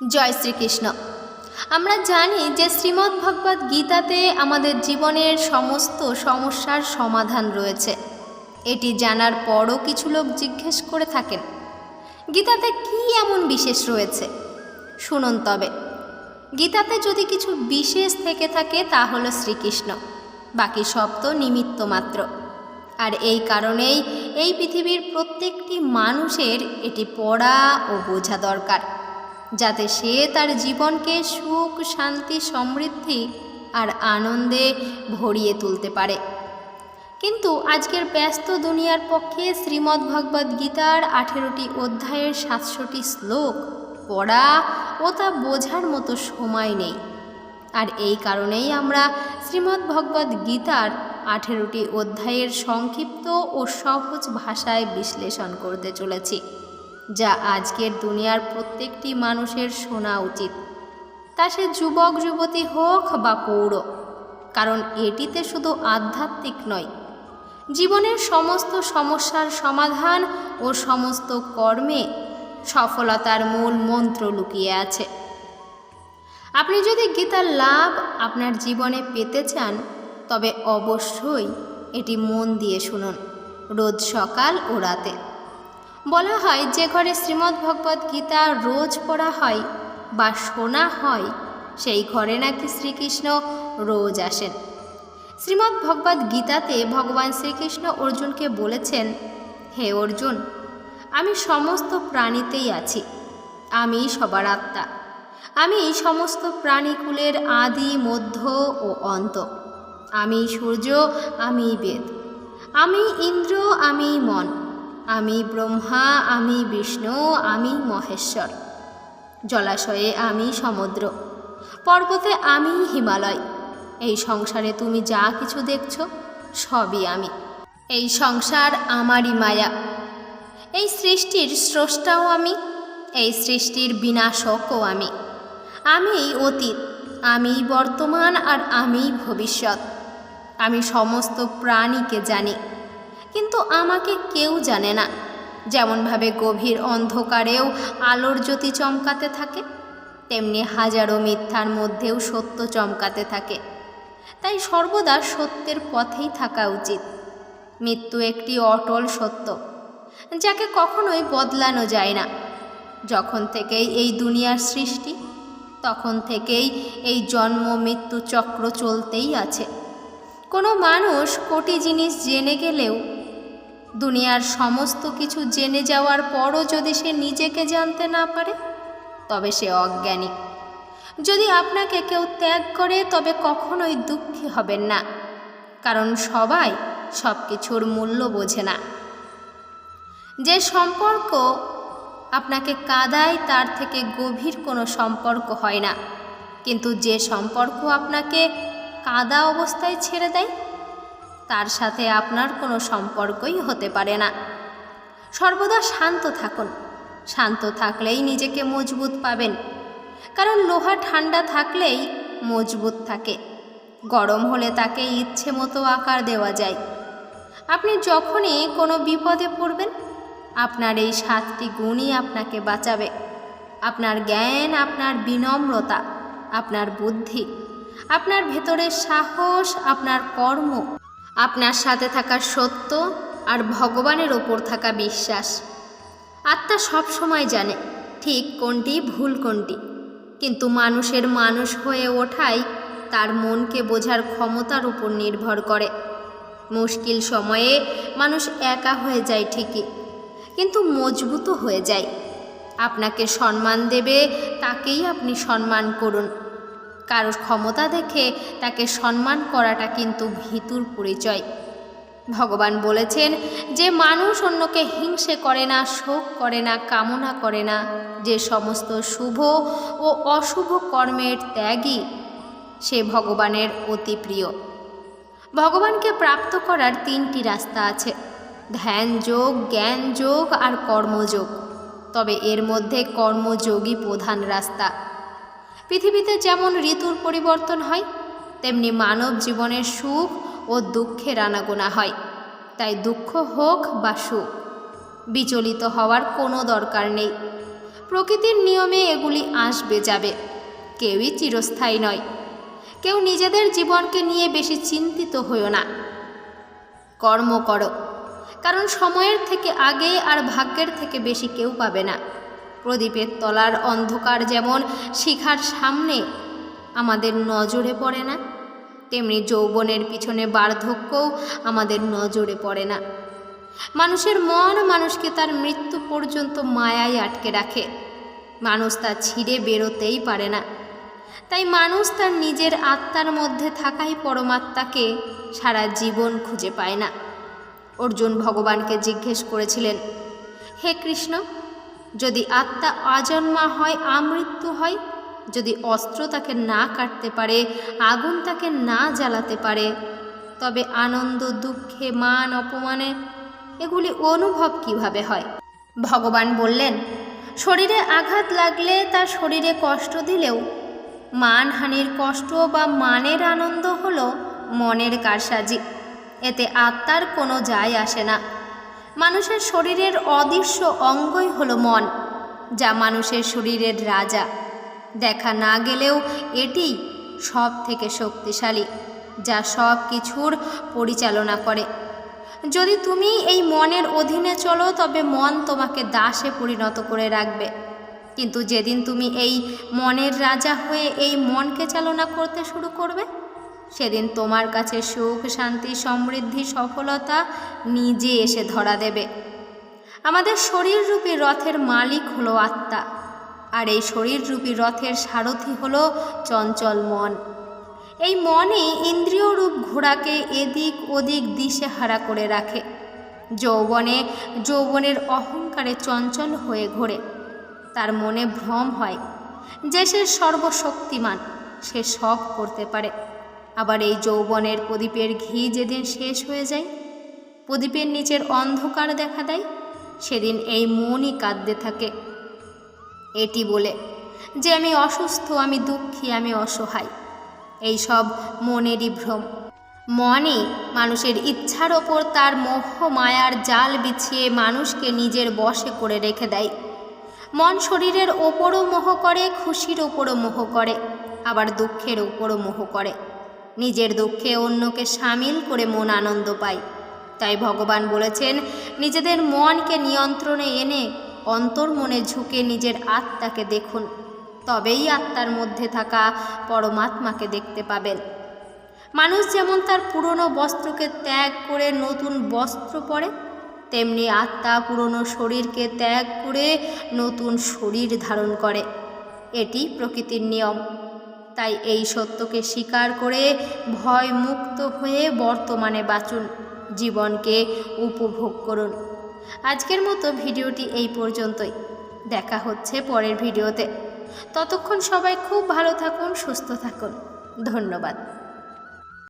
জয় শ্রীকৃষ্ণ। আমরা জানি যে শ্রীমদ্ ভগবদ গীতাতে আমাদের জীবনের সমস্ত সমস্যার সমাধান রয়েছে। এটি জানার পরও কিছু লোক জিজ্ঞেস করে থাকেন, গীতাতে কি এমন বিশেষ রয়েছে? শুনুন তবে, গীতাতে যদি কিছু বিশেষ থেকে থাকে, তা হলো শ্রীকৃষ্ণ, বাকি সব তো নিমিত্ত মাত্র। আর এই কারণেই এই পৃথিবীর প্রত্যেকটি মানুষের এটি পড়া ও বোঝা দরকার। যাতে সে তার জীবনকে সুখ, শান্তি, সমৃদ্ধি আর আনন্দে ভরিয়ে তুলতে পারে। কিন্তু আজকের ব্যস্ত দুনিয়ার পক্ষে শ্রীমদ্ ভগবদ্ গীতার আঠেরোটি অধ্যায়ের সাতশোটি শ্লোক পড়া ও তা বোঝার মতো সময় নেই। আর এই কারণেই আমরা শ্রীমদ্ ভগবদ্ গীতার আঠেরোটি অধ্যায়ের সংক্ষিপ্ত ও সহজ ভাষায় বিশ্লেষণ করতে চলেছি। যা আজকের দুনিয়ার প্রত্যেকটি মানুষের শোনা উচিত। তা সে যুবক, যুবতী হোক বা পৌর, কারণ এটিতে শুধু আধ্যাত্মিক নয়। জীবনের সমস্ত সমস্যার সমাধান ও সমস্ত কর্মে সফলতার মূল মন্ত্র লুকিয়ে আছে। আপনি যদি গীতার লাভ আপনার জীবনে পেতে চান, তবে অবশ্যই এটি মন দিয়ে শুনুন, রোজ সকাল ও রাতে। বলা হয় যে ঘরে শ্রীমদ্ ভগবদ গীতা রোজ পড়া হয় বা শোনা হয়, সেই ঘরে নাকি শ্রীকৃষ্ণ রোজ আসেন। শ্রীমদ্ ভগবদ গীতাতে ভগবান শ্রীকৃষ্ণ অর্জুনকে বলেছেন, হে অর্জুন, আমি সমস্ত প্রাণীতেই আছি, আমি সবার আত্মা, আমি সমস্ত প্রাণীকুলের আদি, মধ্য ও অন্ত, আমি সূর্য, আমি বেদ, আমি ইন্দ্র, আমি মন আমি ব্রহ্মা, আমি বিষ্ণু, আমি মহেশ্বর। জলাশয়ে আমি সমুদ্র। পর্বতে আমি হিমালয়। এই সংসারে তুমি যা কিছু দেখছ, সবই আমি। এই সংসার আমারই মায়া। এই সৃষ্টির স্রষ্টাও আমি, এই সৃষ্টির বিনাশকও আমি। আমি অতীত, আমি বর্তমান আর আমি ভবিষ্যৎ। আমি সমস্ত প্রাণীকে জানি। কিন্তু আমাকে কেউ জানে না। যেমনভাবে গভীর অন্ধকারেও আলোর জ্যোতি চমকাতে থাকে, তেমনি হাজারো মিথ্যার মধ্যেও সত্য চমকাতে থাকে। তাই সর্বদা সত্যের পথেই থাকা উচিত। মৃত্যু একটি অটল সত্য, যাকে কখনোই বদলানো যায় না। যখন থেকেই এই দুনিয়ার সৃষ্টি, তখন থেকেই এই জন্ম মৃত্যু চক্র চলতেই আছে। কোনো মানুষ কোটি জিনিস জেনে গেলেও দুনিয়ার সমস্ত কিছু জেনে যাওয়ার পরও যদি সে নিজেকে জানতে না পারে, তবে সে অজ্ঞানী। যদি আপনাকে কেউ ত্যাগ করে, তবে কখনোই দুঃখী হবেন না, কারণ সবাই সব কিছুর মূল্য বোঝে না। যে সম্পর্ক আপনাকে কাদায়, তার থেকে গভীর কোনো সম্পর্ক হয় না। কিন্তু যে সম্পর্ক আপনাকে কাদা অবস্থায় ছেড়ে দেয় তার সাথে আপনার কোনো সম্পর্কই হতে পারে না। সর্বদা শান্ত থাকুন। শান্ত থাকলেই নিজেকে মজবুত পাবেন। কারণ লোহা ঠান্ডা থাকলেই মজবুত থাকে। গরম হলে তাকে ইচ্ছে মতো আকার দেওয়া যায়। আপনি যখনই কোনো বিপদে পড়বেন, আপনার এই সাতটি গুণই আপনাকে বাঁচাবে। আপনার জ্ঞান, আপনার বিনম্রতা, আপনার বুদ্ধি, আপনার ভেতরের সাহস, আপনার কর্ম আপনার সাথে থাকা সত্য আর ভগবানের ওপর থাকা বিশ্বাস। আত্মা সব সময় জানে ঠিক কোনটি ভুল কোনটি। কিন্তু মানুষের মানুষ হয়ে ওঠাই তার মনকে বোঝার ক্ষমতার উপর নির্ভর করে। মুশকিল সময়ে মানুষ একা হয়ে যায় ঠিকই, কিন্তু মজবুতও হয়ে যায়। আপনাকে সম্মান দেবে, তাকেই আপনি সম্মান করুন। কারোর ক্ষমতা দেখে তাকে সম্মান করাটা কিন্তু ভীতুর পরিচয়। ভগবান বলেছেন যে মানুষ অন্যকে হিংসে করে না, শোক করে না, কামনা করে না, যে সমস্ত শুভ ও অশুভ কর্মের ত্যাগী, সে ভগবানের অতি প্রিয়। ভগবানকে প্রাপ্ত করার তিনটি রাস্তা আছে, ধ্যান যোগ, জ্ঞান যোগ আর কর্মযোগ। তবে এর মধ্যে কর্মযোগই প্রধান রাস্তা। পৃথিবীতে যেমন ঋতুর পরিবর্তন হয়, তেমনি মানব জীবনের সুখ ও দুঃখের আনাগোনা হয়। তাই দুঃখ হোক বা সুখ, বিচলিত হওয়ার কোনো দরকার নেই। প্রকৃতির নিয়মে এগুলি আসবে যাবে, কেউই চিরস্থায়ী নয়। কেউ নিজেদের জীবনকে নিয়ে বেশি চিন্তিত হইও না। কর্ম করো, কারণ সময়ের থেকে আগে আর ভাগ্যের থেকে বেশি কেউ পাবে না। প্রদীপের তলার অন্ধকার যেমন শিখার সামনে আমাদের নজরে পড়ে না, তেমনি যৌবনের পিছনে বার্ধক্যও আমাদের নজরে পড়ে না। মানুষের মন মানুষকে তার মৃত্যু পর্যন্ত মায়ায় আটকে রাখে। মানুষ তা ছিঁড়ে বেরোতেই পারে না। তাই মানুষ তার নিজের আত্মার মধ্যে থাকাই পরমাত্মাকে সারা জীবন খুঁজে পায় না। অর্জুন ভগবানকে জিজ্ঞেস করেছিলেন, হে কৃষ্ণ যদি আত্মা অজন্মা হয়, আমৃত্যু হয়, যদি অস্ত্র তাকে না কাটতে পারে, আগুন তাকে না জ্বালাতে পারে, তবে আনন্দ, দুঃখে, মান, অপমানে এগুলি অনুভব কীভাবে হয়? ভগবান বললেন, শরীরে আঘাত লাগলে তা শরীরে কষ্ট দিলেও, মানহানির কষ্ট বা মানের আনন্দ হলো মনের কারসাজি। এতে আত্মার কোনো যায় আসে না। মানুষের শরীরের অদৃশ্য অঙ্গই হলো মন, যা মানুষের শরীরের রাজা। দেখা না গেলেও এটি সব থেকে শক্তিশালী, যা সব কিছুর পরিচালনা করে। যদি তুমি এই মনের অধীনে চলো, তবে মন তোমাকে দাসে পরিণত করে রাখবে। কিন্তু যেদিন তুমি এই মনের রাজা হয়ে এই মনকে চালনা করতে শুরু করবে সেদিন তোমার কাছে সুখ, শান্তি, সমৃদ্ধি, সফলতা নিজে এসে ধরা দেবে। আমাদের শরীররূপী রথের মালিক হলো আত্মা, আর এই শরীররূপী রথের সারথি হলো চঞ্চল মন। এই মনই ইন্দ্রিয় রূপ ঘোড়াকে এদিক ওদিক দিশেহারা করে রাখে। যৌবনে, যৌবনের অহংকারে চঞ্চল হয়ে ঘোরে। তার মনে ভ্রম হয় যে সে সর্বশক্তিমান, সে সব করতে পারে। আবার এই যৌবনের প্রদীপের ঘি যেদিন শেষ হয়ে যায়, প্রদীপের নিচের অন্ধকার দেখা দেয়, সেদিন এই মনই কাঁদতে থাকে। এটি বলে, যে আমি অসুস্থ, আমি দুঃখী, আমি অসহায়। এই সব মনেরই ভ্রম। মনে মানুষের ইচ্ছার ওপর তার মোহ, মায়ার জাল বিছিয়ে মানুষকে নিজের বশে করে রেখে দেয়। মন শরীরের ওপরও মোহ করে, খুশির ওপরও মোহ করে, আবার দুঃখের ওপরও মোহ করে। নিজের দুঃখে অন্যকে সামিল করে মন আনন্দ পায়। তাই ভগবান বলেছেন, নিজেদের মনকে নিয়ন্ত্রণে এনে অন্তর মনে ঝুঁকে নিজের আত্মাকে দেখুন। তবেই আত্মার মধ্যে থাকা পরমাত্মাকে দেখতে পাবেন। মানুষ যেমন তার পুরনো বস্ত্রকে ত্যাগ করে নতুন বস্ত্র পরে, তেমনি আত্মা পুরনো শরীরকে ত্যাগ করে নতুন শরীর ধারণ করে। এটি প্রকৃতির নিয়ম। তাই এই সত্যকে স্বীকার করে ভয় মুক্ত হয়ে বর্তমানে বাঁচুন, জীবনকে উপভোগ করুন। আজকের মতো ভিডিওটি এই পর্যন্তই। দেখা হচ্ছে পরের ভিডিওতে। ততক্ষণ সবাই খুব ভালো থাকুন, সুস্থ থাকুন। ধন্যবাদ।